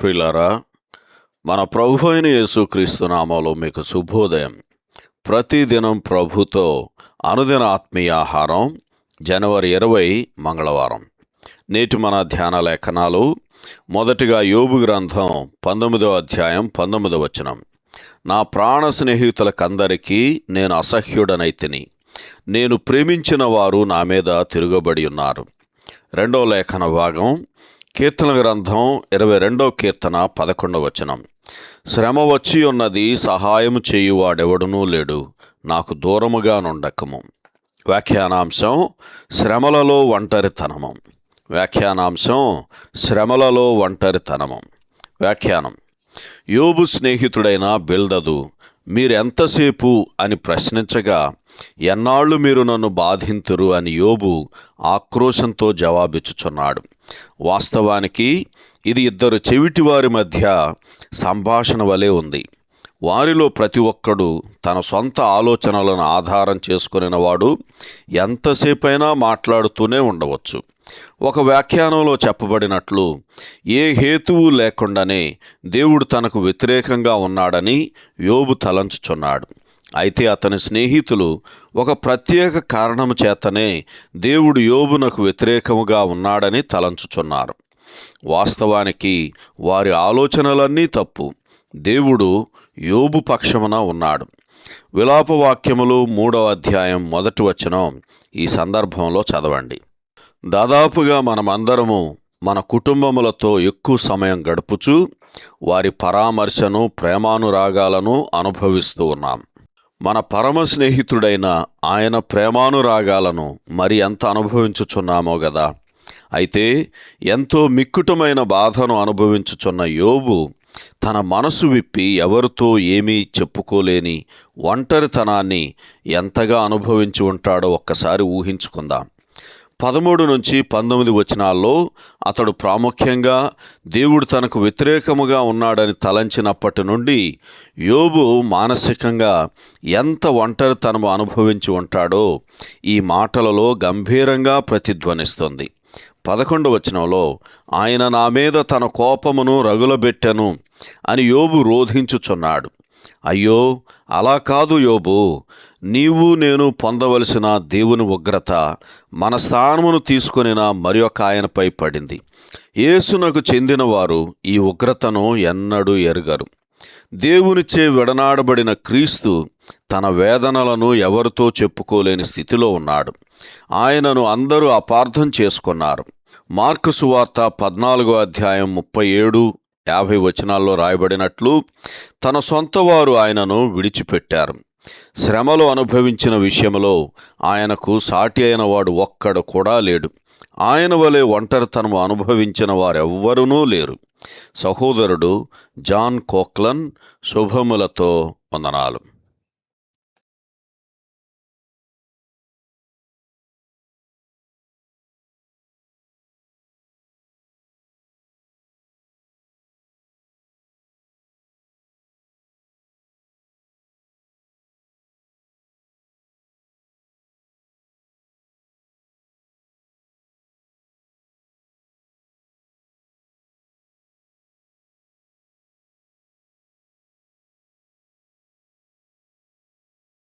ప్రిలరా మన ప్రభు అయిన యేసుక్రీస్తు నామంలో మీకు శుభోదయం. ప్రతిదినం ప్రభుతో అనుదిన ఆత్మీయ ఆహారం జనవరి ఇరవై మంగళవారం. నేటి మన ధ్యాన లేఖనాలు మొదటిగా యోబు గ్రంథం పంతొమ్మిదవ అధ్యాయం పంతొమ్మిదవ వచనం. నా ప్రాణ స్నేహితులకందరికీ నేను అసహ్యుడనైతిని నేను ప్రేమించిన వారు నా మీద తిరగబడి ఉన్నారు. రెండో లేఖన భాగం కీర్తన గ్రంథం ఇరవై రెండో కీర్తన పదకొండవ వచనం. శ్రమ వచ్చి ఉన్నది సహాయం చేయువాడెవడునూ లేడు నాకు దూరముగా నుండకము. వ్యాఖ్యానాంశం శ్రమలలో ఒంటరితనము. వ్యాఖ్యానాంశం శ్రమలలో ఒంటరితనము. వ్యాఖ్యానం యోబు స్నేహితుడైన బిల్దదు మీరెంతసేపు అని ప్రశ్నించగా ఎన్నాళ్ళు మీరు నన్ను బాధింతురు? అని యోబు ఆక్రోశంతో జవాబిచ్చుచున్నాడు. వాస్తవానికి ఇది ఇద్దరు చెవిటివారి మధ్య సంభాషణ వలె ఉంది. వారిలో ప్రతి ఒక్కడు తన సొంత ఆలోచనలను ఆధారం చేసుకునేవాడు ఎంతసేపైనా మాట్లాడుతూనే ఉండవచ్చు. ఒక వ్యాఖ్యానంలో చెప్పబడినట్లు ఏ హేతువు లేకుండానే దేవుడు తనకు వ్యతిరేకంగా ఉన్నాడని యోబు తలంచుచున్నాడు. అయితే అతని స్నేహితులు ఒక ప్రత్యేక కారణము చేతనే దేవుడు యోబునకు వ్యతిరేకముగా ఉన్నాడని తలంచుచున్నారు. వాస్తవానికి వారి ఆలోచనలన్నీ తప్పు. దేవుడు యోబు పక్షమున ఉన్నాడు. విలాపవాక్యములు మూడవ అధ్యాయం మొదటి వచనం ఈ సందర్భంలో చదవండి. దాదాపుగా మనమందరము మన కుటుంబములతో ఎక్కువ సమయం గడుపుచూ వారి పరామర్శను ప్రేమానురాగాలను అనుభవిస్తూ ఉన్నాం. మన పరమ స్నేహితుడైన ఆయన ప్రేమానురాగాలను మరి ఎంత అనుభవించుచున్నామో గదా. అయితే ఎంతో మిక్కుటమైన బాధను అనుభవించుచున్న యోబు తన మనసు విప్పి ఎవరితో ఏమీ చెప్పుకోలేని ఒంటరితనాన్ని ఎంతగా అనుభవించి ఉంటాడో ఒక్కసారి ఊహించుకుందాం. పదమూడు నుంచి పంతొమ్మిది వచనాల్లో అతడు ప్రాముఖ్యంగా దేవుడు తనకు వ్యతిరేకముగా ఉన్నాడని తలంచినప్పటి నుండి యోబు మానసికంగా ఎంత ఒంటరితనము అనుభవించి ఉంటాడో ఈ మాటలలో గంభీరంగా ప్రతిధ్వనిస్తుంది. పదకొండు వచనంలో ఆయన నా మీద తన కోపమును రగులబెట్టెను అని యోబు రోధించుచున్నాడు. అయ్యో అలా కాదు యోబు. నీవు నేను పొందవలసిన దేవుని ఉగ్రత మన స్థానమును తీసుకొనిన మరి ఒక ఆయనపై పడింది. యేసునకు చెందినవారు ఈ ఉగ్రతను ఎన్నడూ ఎరుగరు. దేవునిచే విడనాడబడిన క్రీస్తు తన వేదనలను ఎవరితో చెప్పుకోలేని స్థితిలో ఉన్నాడు. ఆయనను అందరూ అపార్థం చేసుకున్నారు. మార్కు సువార్త పద్నాలుగో అధ్యాయం ముప్పై ఏడు యాభై వచనాల్లో రాయబడినట్లు తన సొంత వారు ఆయనను విడిచిపెట్టారు. శ్రమలు అనుభవించిన విషయంలో ఆయనకు సాటి అయిన వాడు ఒక్కడు కూడా లేడు. ఆయన వలె ఒంటరితనము అనుభవించిన వారెవ్వరూ లేరు. సహోదరుడు జాన్ కోక్లన్ శుభములతో వందనాలు.